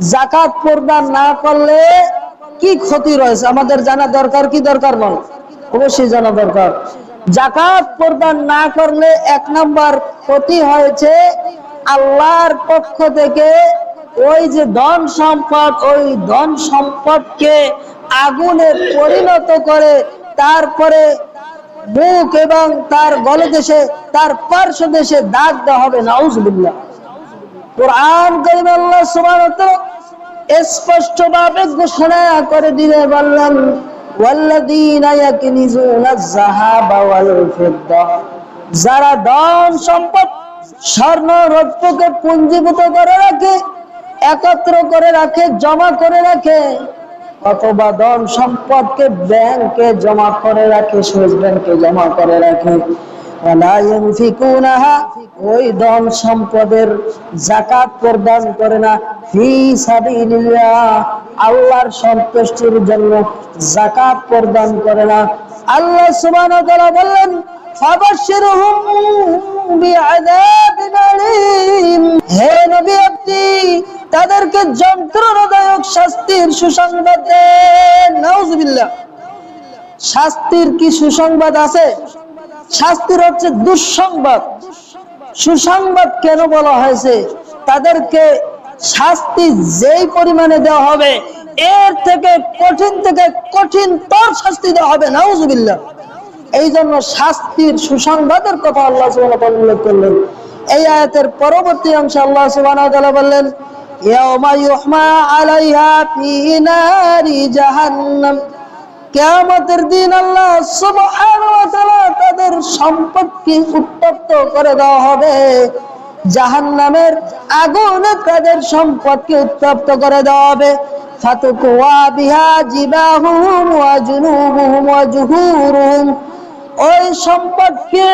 জাকাত প্রদান না করলে কি ক্ষতি রয়েছে? আমাদের জানা দরকার, কি দরকার বল? অবশ্যই জানা দরকার। জাকাত প্রদান না করলে এক নম্বর ক্ষতি হয়েছে আল্লাহর পক্ষ থেকে ওই যে ধন সম্পদ, ওই ধন সম্পদকে আগুনে পরিণত করে তারপরে মুখ এবং তার গলদেশে তার পার্শ্ব দেশে দাগ দেওয়া হবে। নাউজুবিল্লাহ। কোরআন করিম আল্লাহ তাআলা স্পষ্টভাবে ঘোষণা করে দিলে বললেন যারা ধন সম্পদ স্বর্ণ রৌপ্যকে পুঞ্জীভূত করে রাখে, একত্র করে রাখে, জমা করে রাখে, অথবা ধন সম্পদকে ব্যাংকে জমা করে রাখে সুইস ব্যাংকে জমা করে রাখে। ওই ধন সম্পদের জাকাত প্রদান করে না। আল্লাহর সন্তুষ্টির জন্য জাকাত প্রদান করে না। আল্লাহ তাআলা বললেন তাদেরকে যন্ত্রণাদায়ক শাস্তির সুসংবাদ দেন। শাস্তির কি সুসংবাদ আছে? শাস্তির হচ্ছে দুঃসংবাদ। সুসংবাদ কেন বলা হয়েছে? তাদেরকে শাস্তি যেই পরিমাণে দেওয়া হবে, এর থেকে কঠিন থেকে কঠিন তর শাস্তি দেওয়া হবে, নাউজুবিল্লাহ। এই জন্য শাস্তির সুসংবাদের কথা আল্লাহ সুবহানাহু উল্লেখ করলেন। এই আয়াতের পরবর্তী অংশে আল্লাহ তাআলা বললেন, ইয়াউমা ইউহমা আলাইহা ফি নারি জাহান্নাম। কিয়ামতের দিন আল্লাহ তাদের সম্পদকে উত্তপ্ত করে দেওয়া হবে। জাহান নামের আগুনে তাদের সম্পদকে উত্তপ্ত করে দেওয়া হবে। ওই সম্পদকে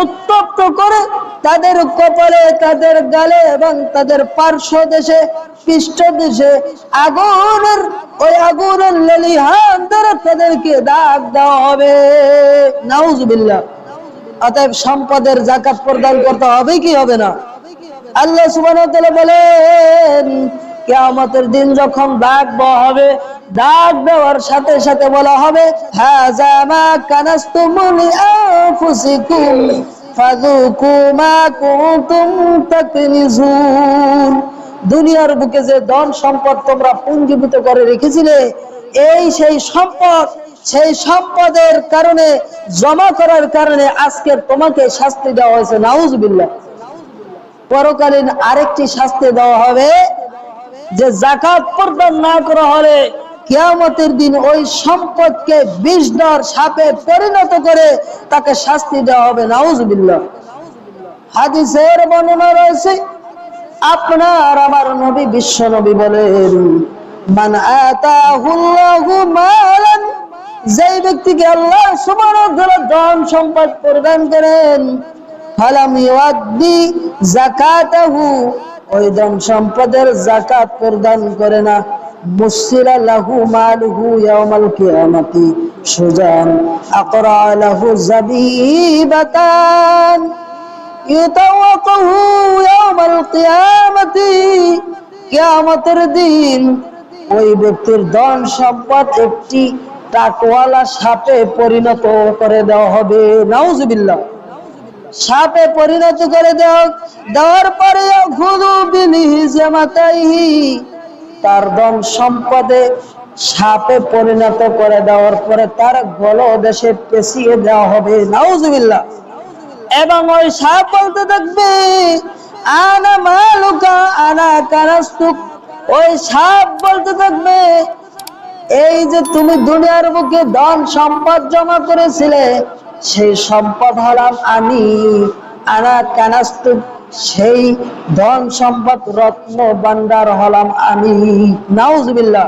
উত্তপ্ত করে তাদের কপালে, তাদের গালে এবং তাদের পার্শ্ব দেশে, পৃষ্ঠ দেশে আগুনের, ওই আগুনের লেলিহান দ্বারা তাদেরকে দাগ দেওয়া হবে। নাউজুবিল্লাহ। অতএব সম্পদের জাকাত প্রদান করতে হবে কি হবে না? আল্লাহ তাআলা বলেন, কিয়ামতের দিন যখন দাগ দেওয়া হবে দাগ দেওয়ার সাথে সাথে বলা হবে দুনিয়ার বুকে যে ধন সম্পদ তোমরা পুঞ্জীভূত করে রেখেছিলে, এই সেই সম্পদ, সেই সম্পদের কারণে, জমা করার কারণে আজকে তোমাকে শাস্তি দেওয়া হয়েছে, নাউজুবিল্লাহ। পরকালীন আরেকটি শাস্তি দেওয়া হবে, যে জাকাত প্রদান না করা হলে কিয়ামতের দিন ওই সম্পদকে বিষ দর সাপে পরিণত করে তাকে শাস্তি দেওয়া হবে, নাউজুবিল্লাহ। হাদিসের বর্ণনা রয়েছে, আপনার আমার নবী বিশ্ব নবী বলেন, মান যেই ব্যক্তিকে আল্লাহ ধন সম্পদ প্রদান করেন, ফালাম ওই ধন সম্পদের যাকাত প্রদান করে না। মুসিরা লাহু মালুহু দিন ওই ব্যক্তির ধন সম্পদ একটি টাকওয়ালা সাপে পরিণত করে দেওয়া হবে। নাউজুবিল্লাহ। সাপে পরিণত করে দেওয়া দেওয়ার পরে তার ধন সম্পদে সাপে পরিণত করে দেওয়ার পরে তার গল দেশে পেঁচিয়ে দেওয়া হবে। নাউজুবিল্লাহ। এবং ওই সাপ বলতে থাকবে, আনা মালুকা, আনা কারাস্তুক ওই সাপ বলতে থাকবে, এই যে তুমি দুনিয়ার বুকে ধন সম্পদ জমা করেছিলে, সেই সম্পদ হলাম আমি, আনা কানাস্তুক সেই ধন সম্পদ রত্ন বান্দার হলাম আমি। নাউজবিল্লা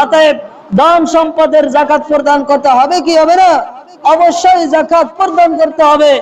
অতএব ধন সম্পদের জাকাত প্রদান করতে হবে কি হবে না? অবশ্যই জাকাত প্রদান করতে হবে।